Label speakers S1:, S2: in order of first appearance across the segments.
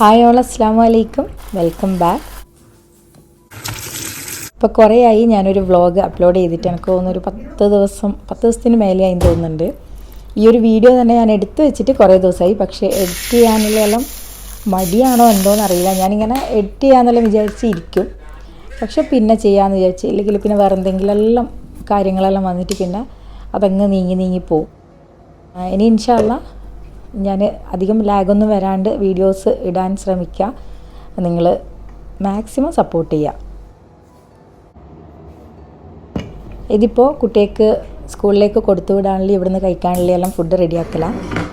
S1: Hi all അസ്സാം വലൈക്കും welcome back. ഇപ്പോൾ കുറേ ആയി ഞാനൊരു വ്ളോഗ് അപ്ലോഡ് ചെയ്തിട്ട് എനിക്ക് തോന്നുന്നു ഒരു പത്ത് ദിവസം പത്ത് ദിവസത്തിന് മേലെയായി തോന്നുന്നുണ്ട്. ഈ ഒരു വീഡിയോ തന്നെ ഞാൻ എടുത്തു വെച്ചിട്ട് കുറേ ദിവസമായി പക്ഷേ എഡിറ്റ് ചെയ്യാനുള്ള എല്ലാം മടിയാണോ എന്തോന്ന് അറിയില്ല. ഞാനിങ്ങനെ എഡിറ്റ് ചെയ്യാന്നെല്ലാം വിചാരിച്ചിരിക്കും. പക്ഷെ പിന്നെ ചെയ്യാമെന്ന് വിചാരിച്ച് ഇല്ലെങ്കിൽ പിന്നെ വേറെ എന്തെങ്കിലും എല്ലാം കാര്യങ്ങളെല്ലാം വന്നിട്ട് പിന്നെ അതങ്ങ് നീങ്ങി നീങ്ങി പോവും. ഇനി ഇൻഷാല്ല ഞാൻ അധികം ലാഗൊന്നും വരാണ്ട് വീഡിയോസ് ഇടാൻ ശ്രമിക്കുക നിങ്ങൾ മാക്സിമം സപ്പോർട്ട് ചെയ്യുക ഇതിപ്പോൾ കുട്ടികൾക്ക് സ്കൂളിലേക്ക് കൊടുത്തു വിടാനുള്ള ഇവിടുന്ന് കഴിക്കാനുള്ള എല്ലാം ഫുഡ് റെഡിയാക്കലാണ്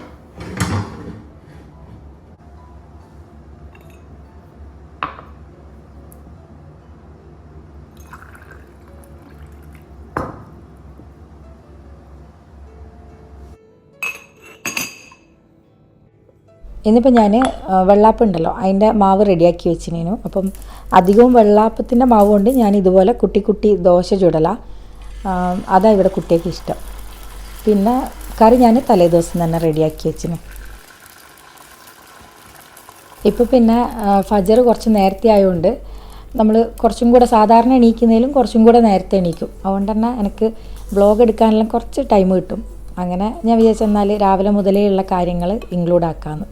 S1: ഇന്നിപ്പോൾ ഞാൻ വെള്ളാപ്പ് ഉണ്ടല്ലോ അതിന്റെ മാവ് റെഡിയാക്കി വെച്ചിനു അപ്പം അധികവും വെള്ളാപ്പത്തിന്റെ മാവ് കൊണ്ട് ഞാൻ ഇതുപോലെ കുട്ടി കുട്ടി ദോശ ചുടല. അതാ ഇവിടെ കുട്ടിയൊക്കെ ഇഷ്ടം. പിന്നെ കറി ഞാൻ തലേദിവസം തന്നെ റെഡിയാക്കി വെച്ചിന്. ഇപ്പോൾ പിന്നെ ഫജർ കുറച്ച് നേരത്തെ ആയതുകൊണ്ട് നമ്മൾ കുറച്ചും കൂടെ സാധാരണ എണീക്കുന്നതിലും കുറച്ചും കൂടെ നേരത്തെ എണീക്കും. അതുകൊണ്ട് തന്നെ എനിക്ക് ബ്ലോഗ് എടുക്കാനെല്ലാം കുറച്ച് ടൈം കിട്ടും. അങ്ങനെ ഞാൻ വിചാരിച്ചെന്നാൽ രാവിലെ മുതലേ ഉള്ള കാര്യങ്ങൾ ഇൻക്ലൂഡ് ആക്കാമെന്ന്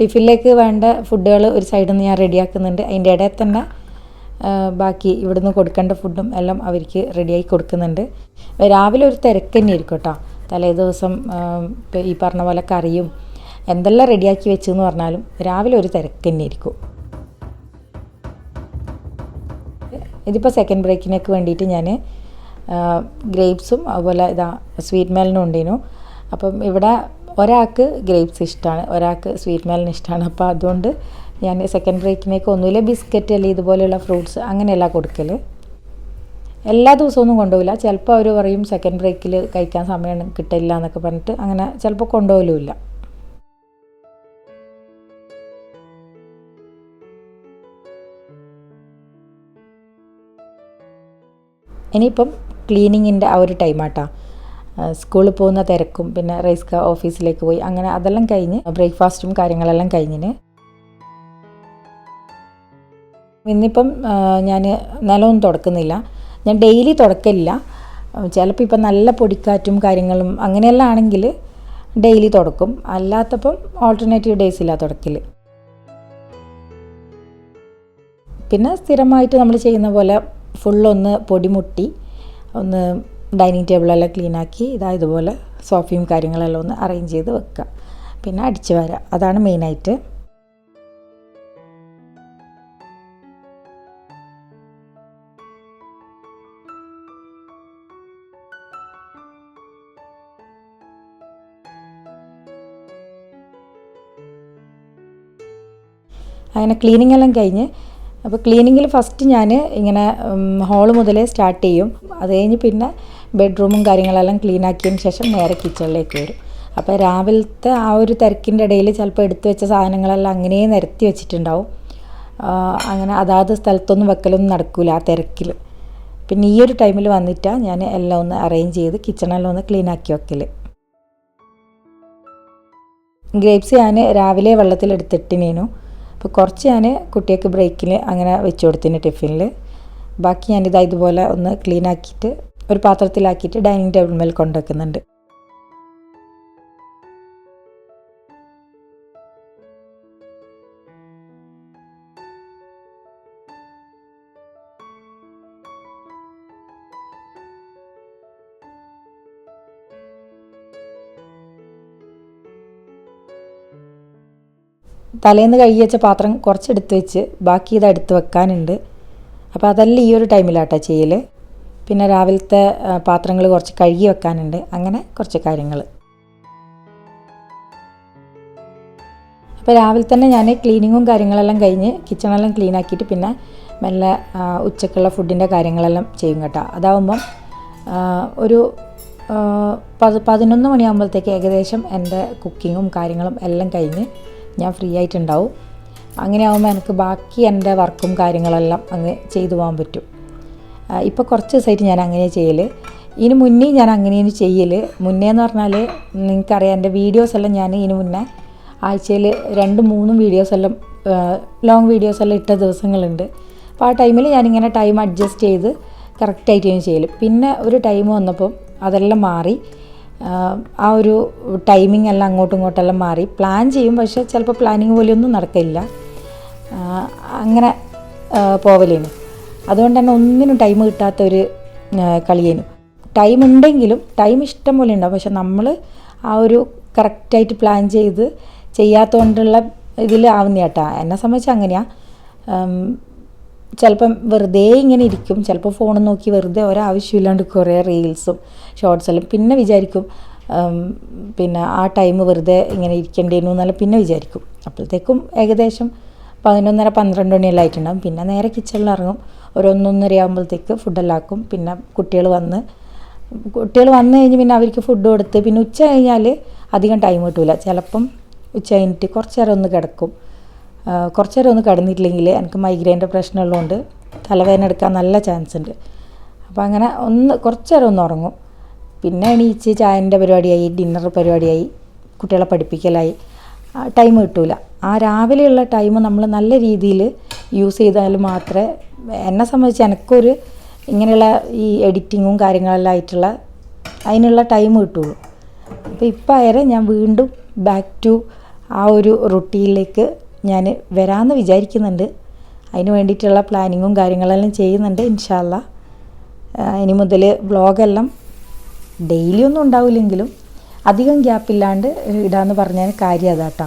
S1: ടിഫിനിലേക്ക് വേണ്ട ഫുഡുകൾ ഒരു സൈഡിൽ നിന്ന് ഞാൻ റെഡിയാക്കുന്നുണ്ട് അതിന്റെ ഇടയിൽ തന്നെ ബാക്കി ഇവിടുന്ന് കൊടുക്കേണ്ട ഫുഡും എല്ലാം അവർക്ക് റെഡിയായി കൊടുക്കുന്നുണ്ട്. രാവിലെ ഒരു തിരക്ക് തന്നെ ആയിരിക്കും കേട്ടോ തലേ ദിവസം ഈ പറഞ്ഞ പോലെ കറിയും എന്തെല്ലാം റെഡിയാക്കി വെച്ചു എന്ന് പറഞ്ഞാലും രാവിലെ ഒരു തിരക്ക് തന്നെ ആയിരിക്കും ഇതിപ്പോൾ സെക്കൻഡ് ബ്രേക്കിനൊക്കെ വേണ്ടിയിട്ട് ഞാൻ ഗ്രേപ്സും അതുപോലെ ഇതാ സ്വീറ്റ് മെലിനും ഉണ്ടേനു. അപ്പം ഇവിടെ ഒരാൾക്ക് ഗ്രേപ്സ് ഇഷ്ടമാണ് ഒരാൾക്ക് സ്വീറ്റ് മെലൺ ഇഷ്ടമാണ് അപ്പോൾ അതുകൊണ്ട് ഞാൻ സെക്കൻഡ് ബ്രേക്കിനേക്ക് ഒന്നുമില്ല ബിസ്ക്കറ്റ് അല്ലെങ്കിൽ ഇതുപോലെയുള്ള ഫ്രൂട്ട്സ് അങ്ങനെയല്ല കൊടുക്കൽ എല്ലാ ദിവസമൊന്നും കൊണ്ടുപോകില്ല ചിലപ്പോൾ അവർ പറയും സെക്കൻഡ് ബ്രേക്കിൽ കഴിക്കാൻ സമയം കിട്ടില്ല എന്നൊക്കെ പറഞ്ഞിട്ട് അങ്ങനെ ചിലപ്പോൾ കൊണ്ടുപോകലുമില്ല ഇനിയിപ്പം ക്ലീനിങ്ങിന്റെ ആ ഒരു ടൈമാട്ടാ സ്കൂളിൽ പോകുന്ന തിരക്കും പിന്നെ റൈസ് കാ ഓഫീസിലേക്ക് പോയി അങ്ങനെ അതെല്ലാം കഴിഞ്ഞ് ബ്രേക്ക്ഫാസ്റ്റും കാര്യങ്ങളെല്ലാം കഴിഞ്ഞിന്. ഇന്നിപ്പം ഞാൻ നിലമൊന്നും തുടക്കുന്നില്ല. ഞാൻ ഡെയിലി തുടക്കില്ല ചിലപ്പോൾ ഇപ്പം നല്ല പൊടിക്കാറ്റും കാര്യങ്ങളും അങ്ങനെയെല്ലാം ആണെങ്കിൽ ഡെയിലി തുടക്കും. അല്ലാത്തപ്പം ഓൾട്ടർനേറ്റീവ് ഡേയ്സില്ല തുടക്കിൽ പിന്നെ സ്ഥിരമായിട്ട് നമ്മൾ ചെയ്യുന്ന പോലെ ഫുള്ളൊന്ന് പൊടിമുട്ടി ഒന്ന് ഡൈനിങ് ടേബിളെല്ലാം ക്ലീനാക്കി ഇതാ ഇതുപോലെ സോഫയും കാര്യങ്ങളെല്ലാം ഒന്ന് അറേഞ്ച് ചെയ്ത് വെക്കുക പിന്നെ അടിച്ചു വരാം. അതാണ് മെയിനായിട്ട് അങ്ങനെ ക്ലീനിങ് എല്ലാം കഴിഞ്ഞ് അപ്പോൾ ക്ലീനിങ്ങിൽ ഫസ്റ്റ് ഞാൻ ഇങ്ങനെ ഹോൾ മുതലേ സ്റ്റാർട്ട് ചെയ്യും. അത് കഴിഞ്ഞ് പിന്നെ ബെഡ്റൂമും കാര്യങ്ങളെല്ലാം ക്ലീൻ ആക്കിയതിന് ശേഷം നേരെ കിച്ചണിലേക്ക് വരും. അപ്പോൾ രാവിലത്തെ ആ ഒരു തിരക്കിന്റെ ഇടയിൽ ചിലപ്പോൾ എടുത്തു വെച്ച സാധനങ്ങളെല്ലാം അങ്ങനെ നിരത്തി വെച്ചിട്ടുണ്ടാവും. അങ്ങനെ അതാത് സ്ഥലത്തൊന്നും വെക്കലൊന്നും നടക്കില്ല ആ തിരക്കിൽ പിന്നെ ഈ ഒരു ടൈമിൽ വന്നിട്ടാണ് ഞാൻ എല്ലാം ഒന്ന് അറേഞ്ച് ചെയ്ത് കിച്ചണെല്ലാം ഒന്ന് ക്ലീൻ ആക്കി വെക്കൽ ഗ്രേപ്സ് ഞാൻ രാവിലെ വെള്ളത്തിലെടുത്തിട്ടിനേനു. അപ്പോൾ കുറച്ച് ഞാൻ കുട്ടിയൊക്കെ ബ്രേക്കിൽ അങ്ങനെ വെച്ച് കൊടുത്തിന് ടിഫിനിൽ ബാക്കി ഞാനിതാ ഇതുപോലെ ഒന്ന് ക്ലീൻ ആക്കിയിട്ട് ഒരു പാത്രത്തിലാക്കിയിട്ട് ഡൈനിങ് ടേബിൾ മേൽ കൊണ്ടുവെക്കുന്നുണ്ട്. തലേന്ന് കഴുകി വെച്ച പാത്രം കുറച്ചെടുത്ത് വെച്ച് ബാക്കി ഇത് എടുത്ത് വെക്കാനുണ്ട്. അപ്പോൾ അതെല്ലാം ഈ ഒരു ടൈമിലാട്ടോ ചെയ്യൽ പിന്നെ രാവിലത്തെ പാത്രങ്ങൾ കുറച്ച് കഴുകി വെക്കാനുണ്ട്. അങ്ങനെ കുറച്ച് കാര്യങ്ങൾ. അപ്പോൾ രാവിലെ തന്നെ ഞാൻ ക്ലീനിങ്ങും കാര്യങ്ങളെല്ലാം കഴിഞ്ഞ് കിച്ചണെല്ലാം ക്ലീൻ ആക്കിയിട്ട് പിന്നെ മെല്ലെ ഉച്ചക്കുള്ള ഫുഡിന്റെ കാര്യങ്ങളെല്ലാം ചെയ്യും കേട്ടോ. അതാവുമ്പം ഒരു പതിനൊന്ന് മണിയാകുമ്പോഴത്തേക്ക് ഏകദേശം എന്റെ കുക്കിങ്ങും കാര്യങ്ങളും എല്ലാം കഴിഞ്ഞ് ഞാൻ ഫ്രീ ആയിട്ടുണ്ടാവും. അങ്ങനെ ആകുമ്പോൾ എനിക്ക് ബാക്കി എന്റെ വർക്കും കാര്യങ്ങളെല്ലാം അങ്ങ് ചെയ്തു പോകാൻ പറ്റും. ഇപ്പോൾ കുറച്ച് ദിവസമായിട്ട് ഞാൻ അങ്ങനെ ചെയ്യൽ ഇതിന് മുന്നേ ഞാൻ അങ്ങനെയാണ് ചെയ്യൽ മുന്നേ എന്ന് പറഞ്ഞാൽ നിങ്ങൾക്കറിയാം എന്റെ വീഡിയോസ് എല്ലാം ഞാൻ ഇതിന് മുന്നേ ആഴ്ചയിൽ രണ്ടും മൂന്നും വീഡിയോസ് എല്ലാം ലോങ് വീഡിയോസ് എല്ലാം ഇട്ട ദിവസങ്ങളുണ്ട്. അപ്പോൾ ആ ടൈമിൽ ഞാനിങ്ങനെ ടൈം അഡ്ജസ്റ്റ് ചെയ്ത് കറക്റ്റായിട്ട് ഞാൻ ചെയ്യൽ പിന്നെ ഒരു ടൈം വന്നപ്പം അതെല്ലാം മാറി. ആ ഒരു ടൈമിംഗ് എല്ലാം അങ്ങോട്ടും ഇങ്ങോട്ടെല്ലാം മാറി. പ്ലാൻ ചെയ്യും പക്ഷേ ചിലപ്പോൾ പ്ലാനിങ് പോലെയൊന്നും നടക്കില്ല. അങ്ങനെ പോവലേനു. അതുകൊണ്ട് തന്നെ ഒന്നിനും ടൈം കിട്ടാത്തൊരു കളിയേനു. ടൈം ഉണ്ടെങ്കിലും ടൈം ഇഷ്ടം പോലെ ഉണ്ടാവും. പക്ഷെ നമ്മൾ ആ ഒരു കറക്റ്റായിട്ട് പ്ലാൻ ചെയ്ത് ചെയ്യാത്തതുകൊണ്ടുള്ള ഇതിൽ ആവുന്ന എന്നെ സംബന്ധിച്ച് അങ്ങനെയാണ് ചിലപ്പം വെറുതെ ഇങ്ങനെ ഇരിക്കും. ചിലപ്പോൾ ഫോൺ നോക്കി വെറുതെ ഒരാവശ്യമില്ലാണ്ട് കുറേ റീൽസും ഷോർട്ട്സെല്ലാം പിന്നെ വിചാരിക്കും പിന്നെ ആ ടൈം വെറുതെ ഇങ്ങനെ ഇരിക്കേണ്ടേനു എന്നാലും പിന്നെ വിചാരിക്കും. അപ്പോഴത്തേക്കും ഏകദേശം പതിനൊന്നര പന്ത്രണ്ട് മണിയെല്ലാം ആയിട്ടുണ്ടാകും പിന്നെ നേരെ കിച്ചണിൽ ഇറങ്ങും. ഒരു ഒന്നൊന്നര ആകുമ്പോഴത്തേക്ക് ഫുഡെല്ലാം ആക്കും. പിന്നെ കുട്ടികൾ വന്ന് കുട്ടികൾ വന്നു കഴിഞ്ഞ് പിന്നെ അവർക്ക് ഫുഡ് കൊടുത്ത് പിന്നെ ഉച്ച കഴിഞ്ഞാൽ അധികം ടൈം കിട്ടില്ല ചിലപ്പം ഉച്ച കഴിഞ്ഞിട്ട് കുറച്ച് നേരം ഒന്ന് കിടക്കും. കുറച്ച് നേരം ഒന്ന് കിടന്നിട്ടില്ലെങ്കിൽ എനിക്ക് മൈഗ്രെയിന്റെ പ്രശ്നമുള്ളതുകൊണ്ട് തലവേദന എടുക്കാൻ നല്ല ചാൻസ് ഉണ്ട്. അപ്പോൾ അങ്ങനെ ഒന്ന് കുറച്ച് നേരം ഒന്ന് ഉറങ്ങും. പിന്നെ എണീച്ച് ചായന്റെ പരിപാടിയായി ഡിന്നർ പരിപാടിയായി കുട്ടികളെ പഠിപ്പിക്കലായി. ടൈം കിട്ടൂല. ആ രാവിലെയുള്ള ടൈം നമ്മൾ നല്ല രീതിയിൽ യൂസ് ചെയ്താൽ മാത്രമേ എന്നെ സംബന്ധിച്ച് എനിക്കൊരു ഇങ്ങനെയുള്ള ഈ എഡിറ്റിങ്ങും കാര്യങ്ങളെല്ലാം ആയിട്ടുള്ള അതിനുള്ള ടൈം കിട്ടുള്ളൂ. അപ്പോൾ ഇപ്പം ആയാലും ഞാൻ വീണ്ടും ബാക്ക് ടു ആ ഒരു റുട്ടീനിലേക്ക് ഞാൻ വരാമെന്ന് വിചാരിക്കുന്നുണ്ട്. അതിന് വേണ്ടിയിട്ടുള്ള പ്ലാനിങ്ങും കാര്യങ്ങളെല്ലാം ചെയ്യുന്നുണ്ട് ഇൻഷാല്ല ഇനി മുതൽ വ്ളോഗെല്ലാം ഡെയിലി ഒന്നും ഉണ്ടാവില്ലെങ്കിലും അധികം ഗ്യാപ്പില്ലാണ്ട് ഇടാന്ന് പറഞ്ഞാൽ കാര്യം അതാട്ടോ.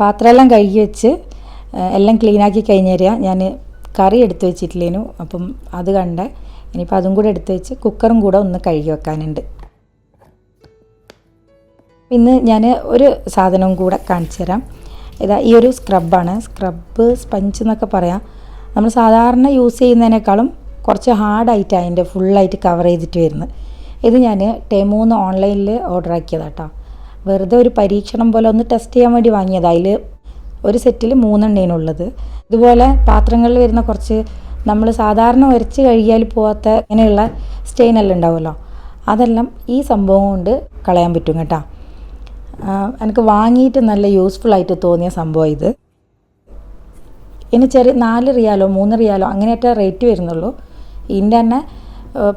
S1: പാത്രമെല്ലാം കഴുകി വെച്ച് എല്ലാം ക്ലീനാക്കി കഴിഞ്ഞേരിക ഞാൻ കറി എടുത്തു വെച്ചിട്ടില്ലേനു. അപ്പം അത് കണ്ട ഇനിയിപ്പോൾ അതും കൂടെ എടുത്തു വെച്ച് കുക്കറും കൂടെ ഒന്ന് കഴുകി വെക്കാനുണ്ട്. ഇന്ന് ഞാൻ ഒരു സാധനവും കൂടെ കാണിച്ചു തരാം. ഇതാ ഈ ഒരു സ്ക്രബാണ് സ്ക്രബ് സ്പഞ്ച് എന്നൊക്കെ പറയാം. നമ്മൾ സാധാരണ യൂസ് ചെയ്യുന്നതിനേക്കാളും കുറച്ച് ഹാർഡായിട്ട് അതിന്റെ ഫുള്ളായിട്ട് കവർ ചെയ്തിട്ട് വരുന്നത്. ഇത് ഞാൻ ടെമൂന്ന് ഓൺലൈനിൽ ഓർഡർ ആക്കിയതാട്ടോ. വെറുതെ ഒരു പരീക്ഷണം പോലെ ഒന്ന് ടെസ്റ്റ് ചെയ്യാൻ വേണ്ടി വാങ്ങിയത്. അതിൽ ഒരു സെറ്റിൽ മൂന്നെണ്ണേനുള്ളത് ഇതുപോലെ പാത്രങ്ങളിൽ വരുന്ന കുറച്ച് നമ്മൾ സാധാരണ ഉരച്ച് കഴുകിയാൽ പോകാത്ത ഇങ്ങനെയുള്ള സ്റ്റെയിൻ എല്ലാം ഉണ്ടാവുമല്ലോ. അതെല്ലാം ഈ സംഭവം കൊണ്ട് കളയാൻ പറ്റും കേട്ടോ. എനിക്ക് വാങ്ങിയിട്ട് നല്ല യൂസ്ഫുൾ ആയിട്ട് തോന്നിയ സംഭവം ഇത്. ഇനി ചെറിയ നാല് റിയാലോ മൂന്ന് റിയാലോ അങ്ങനെയൊക്കെ റേറ്റ് വരുന്നുള്ളൂ. ഇതിന്റെ തന്നെ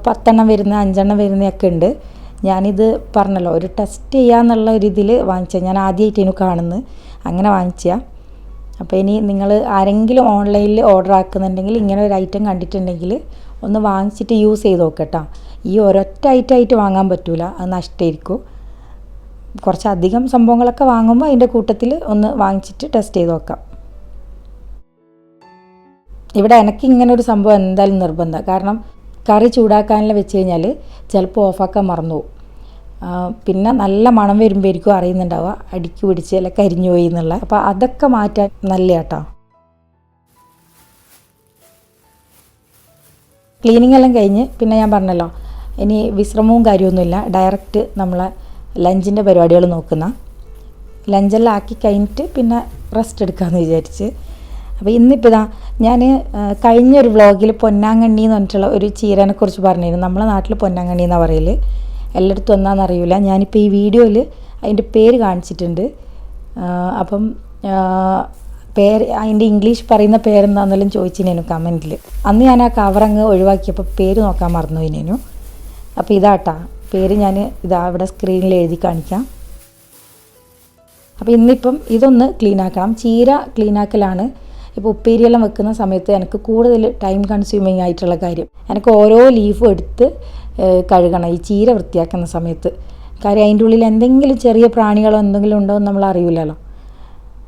S1: പത്തെണ്ണം വരുന്ന അഞ്ചെണ്ണം വരുന്നതൊക്കെ ഉണ്ട്. ഞാനിത് പറഞ്ഞല്ലോ ഒരു ടെസ്റ്റ് ചെയ്യാന്നുള്ള ഒരു ഇതിൽ വാങ്ങിച്ച ഞാൻ ആദ്യമായിട്ട് എനിക്ക് കാണുന്നത്. അങ്ങനെ വാങ്ങിച്ച അപ്പോൾ ഇനി നിങ്ങൾ ആരെങ്കിലും ഓൺലൈനിൽ ഓർഡർ ആക്കുന്നുണ്ടെങ്കിൽ ഇങ്ങനെ ഒരു ഐറ്റം കണ്ടിട്ടുണ്ടെങ്കിൽ ഒന്ന് വാങ്ങിച്ചിട്ട് യൂസ് ചെയ്ത് നോക്കട്ടോ. ഈ ഒരൊറ്റ ഐറ്റം ആയിട്ട് വാങ്ങാൻ പറ്റൂല. അത് നഷ്ടമായിരിക്കും കുറച്ചധികം സംഭവങ്ങളൊക്കെ വാങ്ങുമ്പോൾ അതിന്റെ കൂട്ടത്തിൽ ഒന്ന് വാങ്ങിച്ചിട്ട് ടെസ്റ്റ് ചെയ്ത് നോക്കാം. ഇവിടെ എനിക്ക് ഇങ്ങനെ ഒരു സംഭവം എന്തായാലും നിർബന്ധം. കാരണം കറി ചൂടാക്കാനെല്ലാം വെച്ച് കഴിഞ്ഞാൽ ചിലപ്പോൾ ഓഫാക്കാൻ മറന്നു പോകും പിന്നെ നല്ല മണം വരുമ്പോഴായിരിക്കും അറിയുന്നുണ്ടാവുക. അടിക്ക് പിടിച്ച് അല്ല കരിഞ്ഞു പോയി എന്നുള്ള. അപ്പോൾ അതൊക്കെ മാറ്റാൻ നല്ല കേട്ടോ ക്ലീനിങ് എല്ലാം കഴിഞ്ഞ് പിന്നെ ഞാൻ പറഞ്ഞല്ലോ ഇനി വിശ്രമവും കാര്യമൊന്നുമില്ല ഡയറക്റ്റ് നമ്മളെ ലഞ്ചിന്റെ പരിപാടികൾ നോക്കുന്ന. ലഞ്ചെല്ലാം ആക്കി കഴിഞ്ഞിട്ട് പിന്നെ റെസ്റ്റ് എടുക്കാമെന്ന് വിചാരിച്ച്. അപ്പോൾ ഇന്നിപ്പോൾ ഇതാ ഞാൻ കഴിഞ്ഞൊരു വ്ളോഗിൽ പൊന്നാങ്കണ്ണി എന്ന് പറഞ്ഞിട്ടുള്ള ഒരു ചീരനെക്കുറിച്ച് പറഞ്ഞിരുന്നു. നമ്മളെ നാട്ടിൽ പൊന്നാങ്കണ്ണി എന്നാണ് പറയൽ എല്ലായിടത്തും ഒന്നാന്ന് അറിയില്ല ഞാനിപ്പോൾ ഈ വീഡിയോയിൽ അതിന്റെ പേര് കാണിച്ചിട്ടുണ്ട്. അപ്പം പേര് അതിന്റെ ഇംഗ്ലീഷ് പറയുന്ന പേരെന്താണെന്നെല്ലാം ചോദിച്ചിനേനു കമന്റിൽ അന്ന് ഞാൻ ആ കവറങ്ങ് ഒഴിവാക്കിയപ്പോൾ പേര് നോക്കാൻ മറന്നു പോയിനേനു അപ്പോൾ ഇതാട്ടാ പേര് ഞാൻ ഇതാ ഇവിടെ സ്ക്രീനിൽ എഴുതി കാണിക്കാം. അപ്പോൾ ഇന്നിപ്പം ഇതൊന്ന് ക്ലീൻ ആക്കണം ചീര ക്ലീൻ ആക്കലാണ് ഇപ്പോൾ ഉപ്പേരിയെല്ലാം വെക്കുന്ന സമയത്ത് എനിക്ക് കൂടുതൽ ടൈം കൺസ്യൂമിങ് ആയിട്ടുള്ള കാര്യം. എനിക്ക് ഓരോ ലീഫും എടുത്ത് കഴുകണം. ഈ ചീര വൃത്തിയാക്കുന്ന സമയത്ത്. കാര്യം അതിന്റെ ഉള്ളിൽ എന്തെങ്കിലും ചെറിയ പ്രാണികളോ എന്തെങ്കിലും ഉണ്ടോ എന്ന് നമ്മൾ അറിയില്ലല്ലോ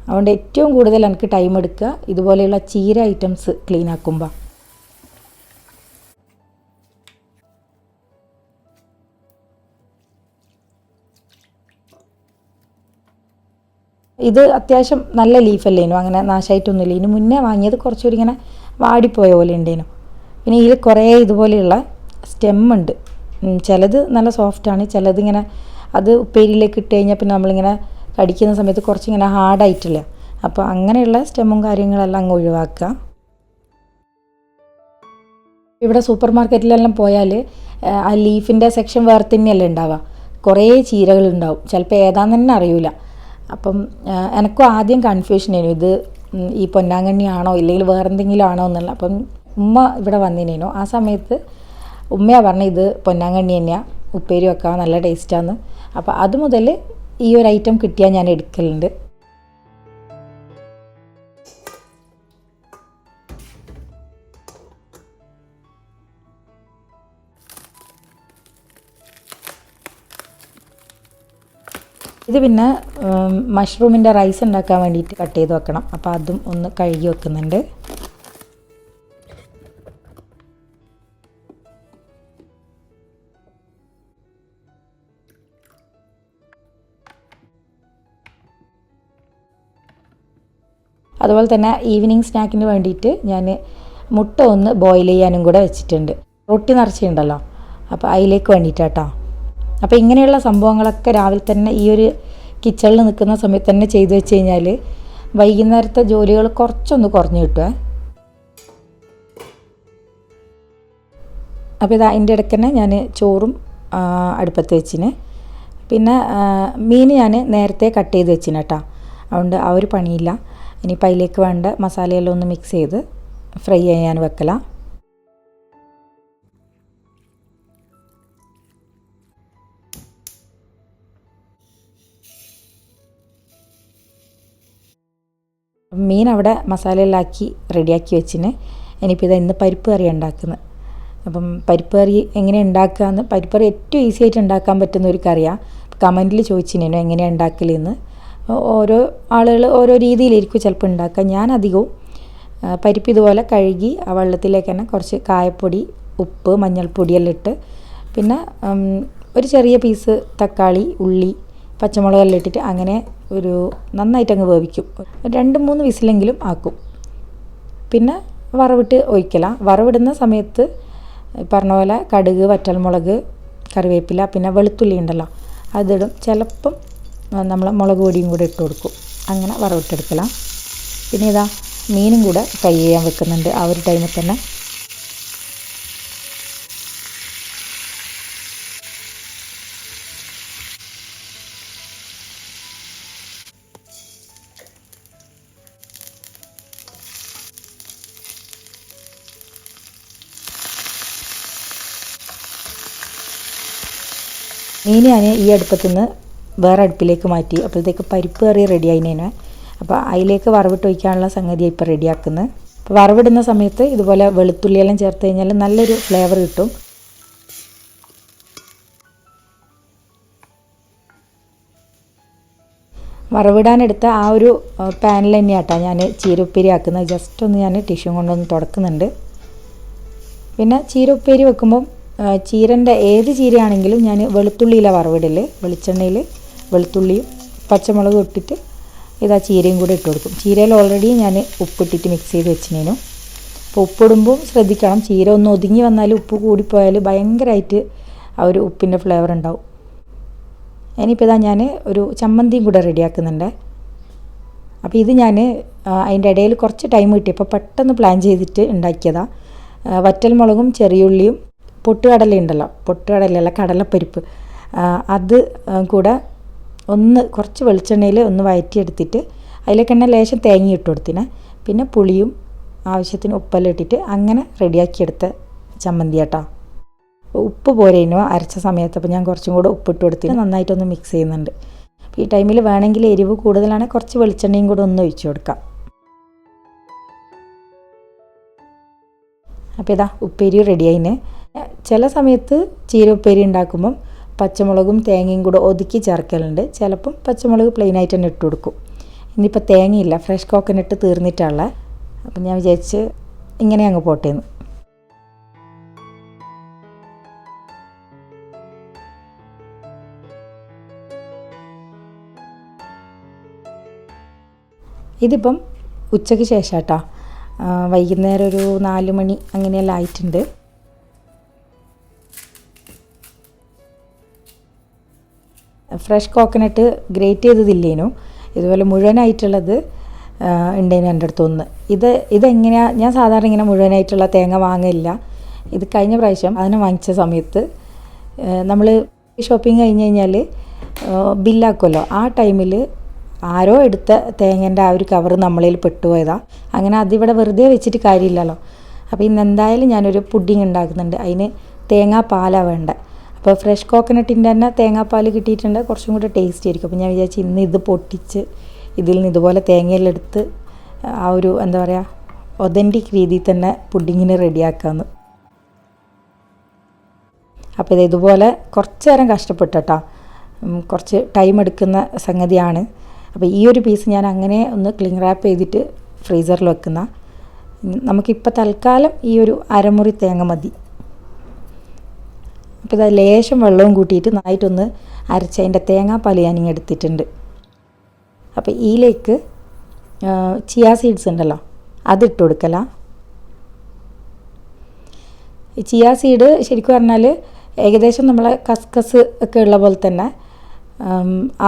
S1: അതുകൊണ്ട് ഏറ്റവും കൂടുതൽ എനിക്ക് ടൈം എടുക്കുക. ഇതുപോലെയുള്ള ചീര ഐറ്റംസ് ക്ലീൻ ആക്കുമ്പോൾ ഇത് അത്യാവശ്യം നല്ല ലീഫല്ലേനു അങ്ങനെ നാശമായിട്ടൊന്നുമില്ല ഇനി മുന്നേ വാങ്ങിയത് കുറച്ചുകൂടി ഇങ്ങനെ വാടിപ്പോയ പോലെ ഉണ്ടേനു. പിന്നെ ഇതിൽ കുറേ ഇതുപോലെയുള്ള സ്റ്റെമ്മുണ്ട്. ചിലത് നല്ല സോഫ്റ്റാണ്. ചിലത് ഇങ്ങനെ അത് ഉപ്പേരിയിലേക്ക് ഇട്ട് കഴിഞ്ഞാൽ പിന്നെ നമ്മളിങ്ങനെ കടിക്കുന്ന സമയത്ത് കുറച്ചിങ്ങനെ ഹാർഡായിട്ടില്ല. അപ്പോൾ അങ്ങനെയുള്ള സ്റ്റെമ്മും കാര്യങ്ങളെല്ലാം അങ്ങ് ഒഴിവാക്കുക. ഇവിടെ സൂപ്പർ മാർക്കറ്റിലെല്ലാം പോയാൽ ആ ലീഫിന്റെ സെക്ഷൻ വേറെ തന്നെയല്ലേ ഉണ്ടാവുക. കുറേ ചീരകളുണ്ടാവും. ചിലപ്പോൾ ഏതാന്ന് തന്നെ അറിയില്ല അപ്പം എനിക്കും ആദ്യം കൺഫ്യൂഷൻ ആയിരുന്നു ഇത് ഈ പൊന്നാങ്കണ്ണിയാണോ ഇല്ലെങ്കിൽ വേറെ എന്തെങ്കിലും ആണോ എന്നുള്ള. അപ്പം ഉമ്മ ഇവിടെ വന്നിനേനു. ആ സമയത്ത് ഉമ്മയാണ് പറഞ്ഞത് ഇത് പൊന്നാങ്കണ്ണി തന്നെയാണ് ഉപ്പേരി വെക്കാൻ നല്ല ടേസ്റ്റാന്ന് അപ്പോൾ അത് മുതൽ ഈ ഒരു ഐറ്റം കിട്ടിയാൽ ഞാൻ എടുക്കലുണ്ട്. ഇത് പിന്നെ മഷ്റൂമിന്റെ റൈസ് ഉണ്ടാക്കാൻ വേണ്ടിയിട്ട് കട്ട് ചെയ്ത് വെക്കണം. അപ്പോൾ അതും ഒന്ന് കഴുകി വെക്കുന്നുണ്ട്. അതുപോലെ തന്നെ ഈവനിങ് സ്നാക്കിന് വേണ്ടിയിട്ട് ഞാൻ മുട്ട ഒന്ന് ബോയിൽ ചെയ്യാനും കൂടെ വെച്ചിട്ടുണ്ട്. റൊട്ടി നിറച്ചിട്ടുണ്ടല്ലോ. അപ്പോൾ അതിലേക്ക് വേണ്ടിയിട്ടാട്ടോ അപ്പോൾ ഇങ്ങനെയുള്ള സംഭവങ്ങളൊക്കെ രാവിലെ തന്നെ ഈ ഒരു കിച്ചണിൽ നിൽക്കുന്ന സമയത്ത് തന്നെ ചെയ്തു വെച്ച് കഴിഞ്ഞാൽ വൈകുന്നേരത്തെ ജോലികൾ കുറച്ചൊന്ന് കുറഞ്ഞു കിട്ടുമേ അപ്പോൾ ഇത് അതിന്റെ ഇടയ്ക്ക് തന്നെ ഞാൻ ചോറും അടുപ്പത്ത് വെച്ചിന്. പിന്നെ മീൻ ഞാൻ നേരത്തെ കട്ട് ചെയ്ത് വെച്ചിന് കേട്ടോ അതുകൊണ്ട് ആ ഒരു പണിയില്ല. ഇനിയിപ്പോൾ പൈലേക്ക് വേണ്ട മസാലയെല്ലാം ഒന്ന് മിക്സ് ചെയ്ത് ഫ്രൈ ചെയ്യാൻ വെക്കലാം. മീൻ അവിടെ മസാലയിലാക്കി റെഡിയാക്കി വെച്ചിന്. ഇനിയിപ്പോൾ ഇത് ഇന്ന് പരിപ്പ് കറി ഉണ്ടാക്കുന്നത് അപ്പം പരിപ്പ് കറി എങ്ങനെ ഉണ്ടാക്കുക എന്ന് പരിപ്പ് കറി ഏറ്റവും ഈസി ആയിട്ട് ഉണ്ടാക്കാൻ പറ്റുന്ന ഒരു കറിയാണ് കമന്റിൽ ചോദിച്ചിനു എങ്ങനെയാണ് ഉണ്ടാക്കലെന്ന് ഓരോ ആളുകൾ ഓരോ രീതിയിലായിരിക്കും ചിലപ്പോൾ ഉണ്ടാക്കുക. ഞാൻ അധികവും പരിപ്പ് ഇതുപോലെ കഴുകി ആ വെള്ളത്തിലേക്ക് തന്നെ കുറച്ച് കായപ്പൊടി ഉപ്പ് മഞ്ഞൾപ്പൊടിയെല്ലാം ഇട്ട് പിന്നെ ഒരു ചെറിയ പീസ് തക്കാളി ഉള്ളി പച്ചമുളകെല്ലാം ഇട്ടിട്ട് അങ്ങനെ ഒരു നന്നായിട്ട് അങ്ങ് വേവിക്കും. രണ്ട് മൂന്ന് വിസിലെങ്കിലും ആക്കും. പിന്നെ വറവിട്ട് ഒഴിക്കല. വറവിടുന്ന സമയത്ത് പറഞ്ഞ പോലെ കടുക് വറ്റൽമുളക് കറിവേപ്പില പിന്നെ വെളുത്തുള്ളി ഉണ്ടല്ലോ അതിടും. ചിലപ്പം നമ്മൾ മുളക് പൊടിയും കൂടെ ഇട്ട് കൊടുക്കും. അങ്ങനെ വറവിട്ടെടുക്കലാണ് പിന്നെ ഇതാ മീനും കൂടെ ഫ്രൈ ചെയ്യാൻ വെക്കുന്നുണ്ട്. ആ ഒരു ടൈമിൽ തന്നെ. മീൻ ഞാൻ ഈ അടുപ്പത്തു നിന്ന് വേറെ അടുപ്പിലേക്ക് മാറ്റി. അപ്പോഴത്തേക്ക് പരിപ്പ് കറി റെഡി ആയിനേനെ. അപ്പോൾ അതിലേക്ക് വറവിട്ട് ഒഴിക്കാനുള്ള സംഗതിയാണ് ഇപ്പോൾ റെഡിയാക്കുന്നത് അപ്പോൾ വറവിടുന്ന സമയത്ത് ഇതുപോലെ വെളുത്തുള്ളിയെല്ലാം ചേർത്ത് കഴിഞ്ഞാൽ നല്ലൊരു ഫ്ലേവർ കിട്ടും. വറവിടാനെടുത്ത ആ ഒരു പാനിൽ തന്നെയാട്ടോ ഞാൻ ചീര ഉപ്പേരി ആക്കുന്നത് ജസ്റ്റ് ഒന്ന് ഞാൻ ടിഷ്യൂ കൊണ്ടൊന്ന് തുടക്കുന്നുണ്ട്. പിന്നെ ചീര ഉപ്പേരി വെക്കുമ്പം ചീരന്റെ ഏത് ചീരയാണെങ്കിലും ഞാൻ വെളുത്തുള്ളിയിലാണ് വറവിടൽ വെളിച്ചെണ്ണയിൽ വെളുത്തുള്ളിയും പച്ചമുളകും ഇട്ടിട്ട് ഇതാ ചീരയും കൂടെ ഇട്ട് കൊടുക്കും. ചീരയിൽ ഓൾറെഡി ഞാൻ ഉപ്പിട്ടിട്ട് മിക്സ് ചെയ്ത് വെച്ചിനേനു. അപ്പോൾ ഉപ്പിടുമ്പോൾ ശ്രദ്ധിക്കണം. ചീര ഒന്ന് ഒതുങ്ങി വന്നാൽ ഉപ്പ് കൂടിപ്പോയാൽ ഭയങ്കരമായിട്ട് ആ ഒരു ഉപ്പിന്റെ ഫ്ലേവർ ഉണ്ടാവും. ഇനിയിപ്പോൾ ഇതാ ഞാൻ ഒരു ചമ്മന്തിയും കൂടെ റെഡിയാക്കുന്നുണ്ട് അപ്പോൾ ഇത് ഞാൻ അതിന്റെ ഇടയിൽ കുറച്ച് ടൈം കിട്ടിയപ്പോൾ പെട്ടെന്ന് പ്ലാൻ ചെയ്തിട്ട് ഉണ്ടാക്കിയതാണ് വറ്റൽമുളകും ചെറിയുള്ളിയും പൊട്ടുകടല ഉണ്ടല്ലോ. പൊട്ടുകടലയല്ല കടലപ്പരിപ്പ്. അത് കൂടെ ഒന്ന് കുറച്ച് വെളിച്ചെണ്ണയിൽ ഒന്ന് വയറ്റിയെടുത്തിട്ട് അതിലേക്ക് തന്നെ ലേശം തേങ്ങ ഇട്ട് കൊടുത്തിനെ. പിന്നെ പുളിയും ആവശ്യത്തിന് ഉപ്പെല്ലാം ഇട്ടിട്ട് അങ്ങനെ റെഡിയാക്കിയെടുത്ത ചമ്മന്തി കേട്ടോ ഉപ്പ് പോരേനു അരച്ച സമയത്ത് അപ്പോൾ ഞാൻ കുറച്ചും കൂടെ ഉപ്പിട്ട് കൊടുത്തിട്ട് നന്നായിട്ടൊന്ന് മിക്സ് ചെയ്യുന്നുണ്ട്. ഈ ടൈമിൽ വേണമെങ്കിൽ എരിവ് കൂടുതലാണെങ്കിൽ കുറച്ച് വെളിച്ചെണ്ണയും കൂടെ ഒന്ന് ഒഴിച്ചു കൊടുക്കാം. അപ്പോൾ ഇതാ ഉപ്പേരി റെഡിയായിന് ചില സമയത്ത് ചീര ഉപ്പേരി ഉണ്ടാക്കുമ്പം പച്ചമുളകും തേങ്ങയും കൂടെ ഒതുക്കി ചേർക്കലുണ്ട്. ചിലപ്പം പച്ചമുളക് പ്ലെയിനായിട്ട് തന്നെ ഇട്ട് കൊടുക്കും. ഇനിയിപ്പോൾ തേങ്ങയില്ല ഫ്രഷ് കോക്കനട്ട് തീർന്നിട്ടുള്ള. അപ്പം ഞാൻ വിചാരിച്ച് ഇങ്ങനെ അങ്ങ് പോട്ടേന്ന്. ഇതിപ്പം ഉച്ചയ്ക്ക് ശേഷം കേട്ടോ വൈകുന്നേരം ഒരു നാല് മണി അങ്ങനെയെല്ലാം ആയിട്ടുണ്ട്. ഫ്രഷ് കോക്കനട്ട് ഗ്രേറ്റ് ചെയ്തതില്ലേനു. ഇതുപോലെ മുഴുവനായിട്ടുള്ളത് ഉണ്ടേനു എന്റെ അടുത്തൊന്ന് ഇത് ഇതെങ്ങനെയാണ് ഞാൻ സാധാരണ ഇങ്ങനെ മുഴുവനായിട്ടുള്ള തേങ്ങ വാങ്ങില്ല ഇത് കഴിഞ്ഞ പ്രാവശ്യം അതിനെ വാങ്ങിച്ച സമയത്ത് നമ്മൾ ഷോപ്പിംഗ് കഴിഞ്ഞ് കഴിഞ്ഞാൽ ബില്ലാക്കുമല്ലോ ആ ടൈമിൽ ആരോ എടുത്ത തേങ്ങേന്റെ ആ ഒരു കവർ നമ്മളിൽ പെട്ടുപോയതാണ് അങ്ങനെ അതിവിടെ വെറുതെ വെച്ചിട്ട് കാര്യമില്ലല്ലോ. അപ്പോൾ ഇന്ന് എന്തായാലും ഞാനൊരു പുഡിങ് ഉണ്ടാക്കുന്നുണ്ട്. അതിന് തേങ്ങാ പാലാണ് വേണ്ട. അപ്പോൾ ഫ്രഷ് കോക്കനട്ടിന്റെ തന്നെ തേങ്ങാപ്പാൽ കിട്ടിയിട്ടുണ്ട്. കുറച്ചും കൂടി ടേസ്റ്റ് ആയിരിക്കും. അപ്പോൾ ഞാൻ വിചാരിച്ചു ഇന്ന് ഇത് പൊട്ടിച്ച് ഇതിൽ നിന്ന് ഇതുപോലെ തേങ്ങയിലെടുത്ത് ആ ഒരു എന്താ പറയുക ഒതന്റിക് രീതിയിൽ തന്നെ പുഡിങ്ങിന് റെഡിയാക്കാമെന്ന് അപ്പോൾ ഇത് ഇതുപോലെ കുറച്ച് നേരം കഷ്ടപ്പെട്ടു കുറച്ച് ടൈം എടുക്കുന്ന സംഗതിയാണ്. അപ്പോൾ ഈ ഒരു പീസ് ഞാൻ അങ്ങനെ ഒന്ന് ക്ലിങ് റാപ്പ് ചെയ്തിട്ട് ഫ്രീസറിൽ വെക്കുന്ന. നമുക്കിപ്പോൾ തൽക്കാലം ഈ ഒരു അരമുറി തേങ്ങ മതി. അപ്പോൾ ഇത് ലേശം വെള്ളവും കൂട്ടിയിട്ട് നന്നായിട്ടൊന്ന് അരച്ച് അതിന്റെ തേങ്ങാപ്പാൽ ഞാനിങ്ങനെ എടുത്തിട്ടുണ്ട്. അപ്പോൾ ഇതിലേക്ക് ചിയാ സീഡ്സ് ഉണ്ടല്ലോ അതിട്ട് കൊടുക്കല. ചിയാ സീഡ് ശരിക്കും പറഞ്ഞാൽ ഏകദേശം നമ്മളെ കസ്കസ് ഒക്കെ ഉള്ള പോലെ തന്നെ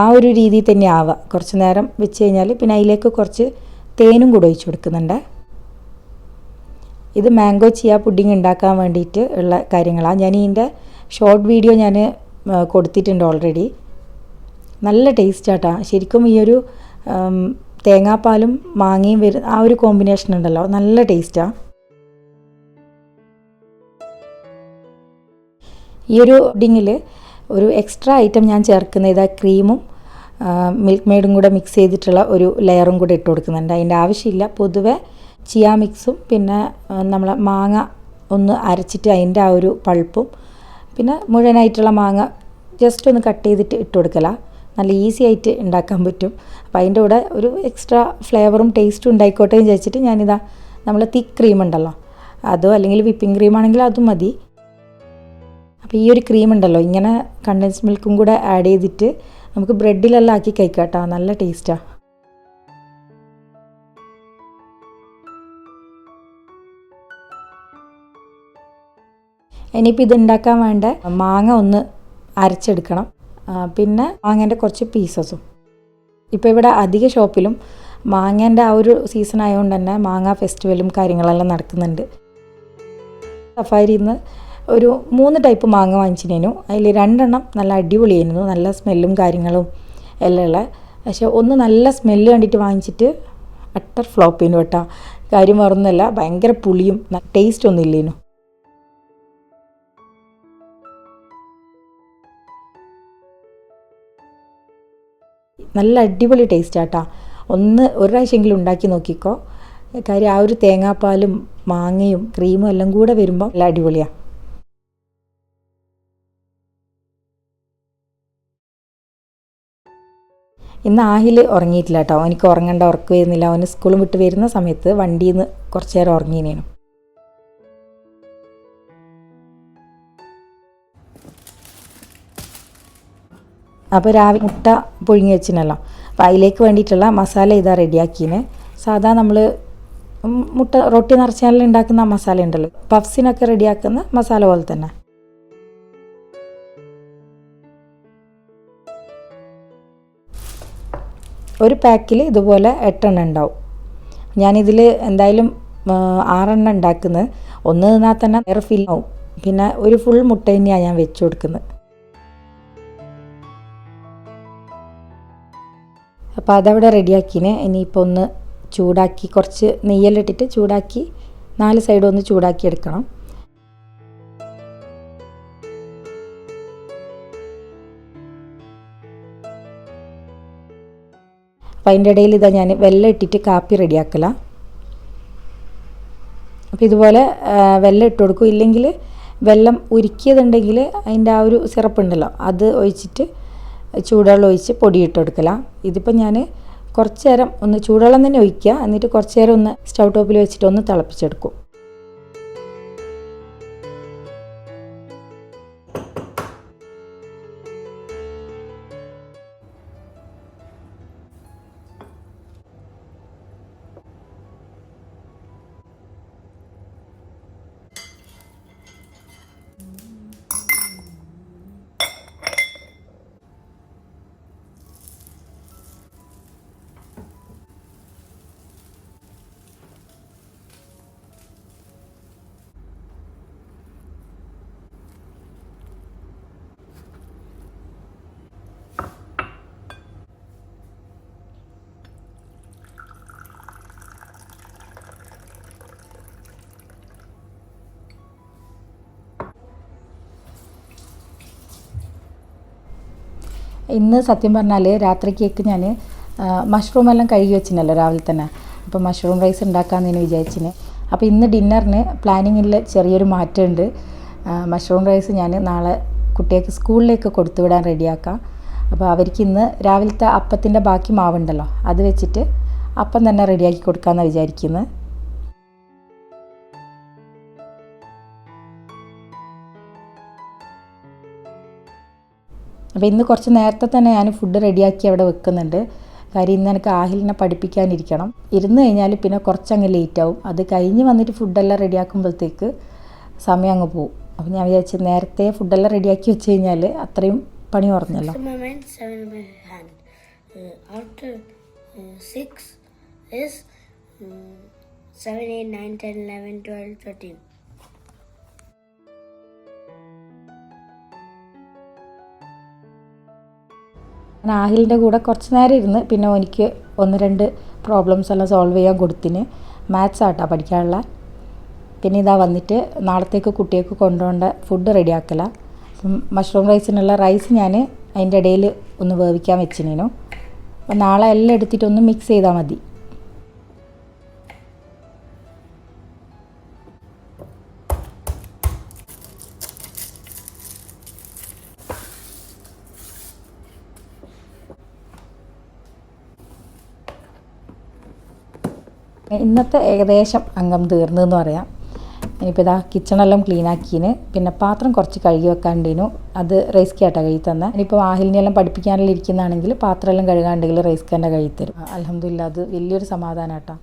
S1: ആ ഒരു രീതിയിൽ തന്നെ ആവുക കുറച്ച് നേരം വെച്ച് കഴിഞ്ഞാൽ പിന്നെ അതിലേക്ക് കുറച്ച് തേനും കൂടെ ഒഴിച്ച് കൊടുക്കുന്നുണ്ട്. ഇത് മാംഗോ ചിയ പുഡിങ് ഉണ്ടാക്കാൻ വേണ്ടിയിട്ട് ഉള്ള കാര്യങ്ങളാണ് ഞാൻ ഇതിന്റെ ഷോർട്ട് വീഡിയോ ഞാൻ കൊടുത്തിട്ടുണ്ട് ഓൾറെഡി നല്ല ടേസ്റ്റ് ആട്ടാ. ശരിക്കും ഈ ഒരു തേങ്ങാപ്പാലും മാങ്ങയും വരു ആ ഒരു കോമ്പിനേഷൻ ഉണ്ടല്ലോ. നല്ല ടേസ്റ്റാണ് ഈ ഒരു പുഡിങ്ങിൽ ഒരു എക്സ്ട്രാ ഐറ്റം ഞാൻ ചേർക്കുന്ന ഇതാ ക്രീമും മിൽക്ക് മെയ്ഡും കൂടെ മിക്സ് ചെയ്തിട്ടുള്ള ഒരു ലെയറും കൂടെ ഇട്ട് കൊടുക്കുന്നുണ്ട്. അതിന്റെ ആവശ്യമില്ല. പൊതുവെ ചിയാ മിക്സും പിന്നെ നമ്മൾ മാങ്ങ ഒന്ന് അരച്ചിട്ട് അതിന്റെ ആ ഒരു പൾപ്പും പിന്നെ മുഴുവനായിട്ടുള്ള മാങ്ങ ജസ്റ്റ് ഒന്ന് കട്ട് ചെയ്തിട്ട് ഇട്ട് കൊടുക്കല. നല്ല ഈസി ആയിട്ട് ഉണ്ടാക്കാൻ പറ്റും. അപ്പോൾ അതിന്റെ കൂടെ ഒരു എക്സ്ട്രാ ഫ്ലേവറും ടേസ്റ്റും ഉണ്ടായിക്കോട്ടെ എന്ന് വിചാരിച്ചിട്ട് ഞാനിതാ നമ്മൾ തിക്ക് ക്രീം ഉണ്ടല്ലോ അതോ അല്ലെങ്കിൽ വിപ്പിംഗ് ക്രീം ആണെങ്കിൽ അതും മതി. അപ്പോൾ ഈ ഒരു ക്രീം ഉണ്ടല്ലോ ഇങ്ങനെ കണ്ടൻസ് മിൽക്കും കൂടെ ആഡ് ചെയ്തിട്ട് നമുക്ക് ബ്രെഡിലെല്ലാം ആക്കി കഴിക്കാം കേട്ടോ നല്ല ടേസ്റ്റാണ് ഇനിയിപ്പോൾ ഇത് ഉണ്ടാക്കാൻ വേണ്ട. മാങ്ങ ഒന്ന് അരച്ചെടുക്കണം. പിന്നെ മാങ്ങേന്റെ കുറച്ച് പീസസും ഇപ്പോൾ ഇവിടെ അധിക ഷോപ്പിലും മാങ്ങേന്റെ ആ ഒരു സീസൺ ആയതുകൊണ്ട് തന്നെ മാങ്ങ ഫെസ്റ്റിവലും കാര്യങ്ങളെല്ലാം നടക്കുന്നുണ്ട്. സഫാരിയിൽ നിന്ന് ഒരു മൂന്ന് ടൈപ്പ് മാങ്ങ വാങ്ങിച്ചിനു അതിൽ രണ്ടെണ്ണം നല്ല അടിപൊളിയായിരുന്നു. നല്ല സ്മെല്ലും കാര്യങ്ങളും എല്ലാം ഉള്ള. പക്ഷെ ഒന്ന് നല്ല സ്മെല്ല് കണ്ടിട്ട് വാങ്ങിച്ചിട്ട് അട്ടർ ഫ്ലോപ്പിനു കേട്ടോ. കാര്യം വേറൊന്നുമല്ല ഭയങ്കര പുളിയും ടേസ്റ്റ് ഒന്നും ഇല്ലേനു. നല്ല അടിപൊളി ടേസ്റ്റ് ആട്ടാ. ഒന്ന് ഒരു പ്രാവശ്യമെങ്കിലും ഉണ്ടാക്കി നോക്കിക്കോ. കാര്യം ആ ഒരു തേങ്ങാപ്പാലും മാങ്ങയും ക്രീമും എല്ലാം കൂടെ വരുമ്പോൾ നല്ല അടിപൊളിയാണ് ഇന്ന് ആഹിൽ ഉറങ്ങിയിട്ടില്ല കേട്ടോ എനിക്ക് ഉറങ്ങേണ്ട ഉറക്കം വരുന്നില്ല. അവന് സ്കൂളും വിട്ട് വരുന്ന സമയത്ത് വണ്ടിയിൽ നിന്ന് കുറച്ച് നേരം ഉറങ്ങിനേനു. അപ്പോൾ രാവിലെ മുട്ട പുഴുങ്ങി വെച്ചിനല്ലോ. അപ്പോൾ അതിലേക്ക് വേണ്ടിയിട്ടുള്ള മസാല ഇതാ റെഡിയാക്കീന്. സാധാ നമ്മൾ മുട്ട റൊട്ടി നിറച്ചാലിൽ ഉണ്ടാക്കുന്ന മസാല ഉണ്ടല്ലോ. പഫ്സിനൊക്കെ റെഡിയാക്കുന്ന മസാല പോലെ തന്നെ. ഒരു പാക്കിൽ ഇതുപോലെ എട്ടെണ്ണം ഉണ്ടാവും. ഞാനിതിൽ എന്തായാലും ആറെണ്ണം ഉണ്ടാക്കുന്നത്. ഒന്ന് നിന്നാൽ തന്നെ വേറെ ഫില്ലാവും പിന്നെ ഒരു ഫുൾ മുട്ട തന്നെയാണ് ഞാൻ വെച്ച് കൊടുക്കുന്നത്. അപ്പോൾ അതവിടെ റെഡിയാക്കിനെ. ഇനിയിപ്പോൾ ഒന്ന് ചൂടാക്കി കുറച്ച് നെയ്യെല്ലാം ഇട്ടിട്ട് ചൂടാക്കി നാല് സൈഡും ഒന്ന് ചൂടാക്കി എടുക്കണം. അപ്പം അതിന്റെ ഇടയിൽ ഇതാ ഞാൻ വെള്ളം ഇട്ടിട്ട് കാപ്പി റെഡിയാക്കല. അപ്പോൾ ഇതുപോലെ വെള്ളം ഇട്ട് കൊടുക്കും. ഇല്ലെങ്കിൽ വെള്ളം ഉരുക്കിയതുണ്ടെങ്കിൽ അതിന്റെ ആ ഒരു സിറപ്പ് ഉണ്ടല്ലോ അത് ഒഴിച്ചിട്ട് ചൂടുവെള്ളം ഒഴിച്ച് പൊടി ഇട്ട് കൊടുക്കല ഇതിപ്പോൾ ഞാൻ കുറച്ച് നേരം ഒന്ന് ചൂടുവെള്ളം തന്നെ ഒഴിക്കുക എന്നിട്ട് കുറച്ച് നേരം ഒന്ന് സ്റ്റൗ ടോപ്പിൽ വെച്ചിട്ട് ഒന്ന് തിളപ്പിച്ചെടുക്കും. ഇന്ന് സത്യം പറഞ്ഞാൽ രാത്രിക്കേക്ക് ഞാൻ മഷ്റൂം എല്ലാം കഴുകി വെച്ചിനല്ലോ രാവിലെ തന്നെ. അപ്പോൾ മഷ്റൂം റൈസ് ഉണ്ടാക്കാമെന്ന് ഞാൻ വിചാരിച്ചിന്. അപ്പോൾ ഇന്ന് ഡിന്നറിന് പ്ലാനിങ്ങിൽ ചെറിയൊരു മാറ്റമുണ്ട് മഷ്റൂം റൈസ് ഞാൻ നാളെ കുട്ടികൾക്ക് സ്കൂളിലേക്ക് കൊടുത്തുവിടാൻ റെഡിയാക്കാം. അപ്പോൾ അവർക്ക് ഇന്ന് രാവിലത്തെ അപ്പത്തിന്റെ ബാക്കി മാവുണ്ടല്ലോ അത് വെച്ചിട്ട് അപ്പം തന്നെ റെഡിയാക്കി കൊടുക്കാമെന്നാണ് വിചാരിക്കുന്നത് അപ്പോൾ ഇന്ന് കുറച്ച് നേരത്തെ തന്നെ ഞാൻ ഫുഡ് റെഡിയാക്കി അവിടെ വെക്കുന്നുണ്ട്. കാര്യം ഇന്ന് എനിക്ക് ആഹിലിനെ പഠിപ്പിക്കാനിരിക്കണം. ഇരുന്ന് കഴിഞ്ഞാൽ പിന്നെ കുറച്ചങ്ങ് ലേറ്റാവും അത് കഴിഞ്ഞ് വന്നിട്ട് ഫുഡെല്ലാം റെഡിയാക്കുമ്പോഴത്തേക്ക് സമയം അങ്ങ് പോകും അപ്പോൾ ഞാൻ വിചാരിച്ചു നേരത്തെ ഫുഡെല്ലാം റെഡിയാക്കി വെച്ച് കഴിഞ്ഞാൽ അത്രയും പണി കുറഞ്ഞല്ലോ.
S2: Six is 7, 8, 9, 10, 11, 12,
S1: 13. ആഹിലിന്റെ കൂടെ കുറച്ച് നേരം ഇരുന്ന് പിന്നെ എനിക്ക് ഒന്ന് രണ്ട് പ്രോബ്ലംസ് എല്ലാം സോൾവ് ചെയ്യാൻ കൊടുത്തിന്. മാത്സ് ആട്ടാ പഠിക്കാനുള്ള. പിന്നെ ഇതാ വന്നിട്ട് നാളത്തേക്ക് കുട്ടികൾക്ക് കൊണ്ടുപോകേണ്ട ഫുഡ് റെഡിയാക്കല മഷ്റൂം റൈസിനുള്ള റൈസ് ഞാൻ അതിന്റെ ഇടയിൽ ഒന്ന് വേവിക്കാൻ വെച്ചിനു അപ്പം നാളെ എല്ലാം എടുത്തിട്ടൊന്ന് മിക്സ് ചെയ്താൽ മതി. ഇന്നത്തെ ഏകദേശം അംഗം തീർന്നു എന്ന് പറയാം. ഇനിയിപ്പോൾ ഇതാ കിച്ചണെല്ലാം ക്ലീൻ പിന്നെ പാത്രം കുറച്ച് കഴുകി വെക്കാണ്ടിനു അത് റൈസ് കേട്ടാ കഴുകി തന്നെ. ഇനിയിപ്പോൾ വാഹിലിനെല്ലാം പഠിപ്പിക്കാനെല്ലാം ഇരിക്കുന്നതാണെങ്കിൽ പാത്രമെല്ലാം കഴുകാണ്ടെങ്കിൽ റൈസ്ക്കാന്റെ കേന്റെ കഴുകി തരും. അലഹമില്ല അത് വലിയൊരു സമാധാനം കേട്ടോ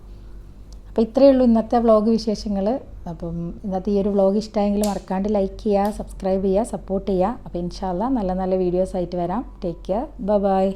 S1: അപ്പോൾ ഇത്രയേ ഉള്ളൂ ഇന്നത്തെ വ്ളോഗ് വിശേഷങ്ങൾ അപ്പം ഇന്നത്തെ ഈ ഒരു വ്ളോഗ് ഇഷ്ടമായെങ്കിൽ മറക്കാണ്ട് ലൈക്ക് ചെയ്യുക സബ്സ്ക്രൈബ് ചെയ്യുക സപ്പോർട്ട് ചെയ്യുക. അപ്പോൾ ഇൻഷാല്ല നല്ല നല്ല വീഡിയോസ് ആയിട്ട് വരാം. Take care bye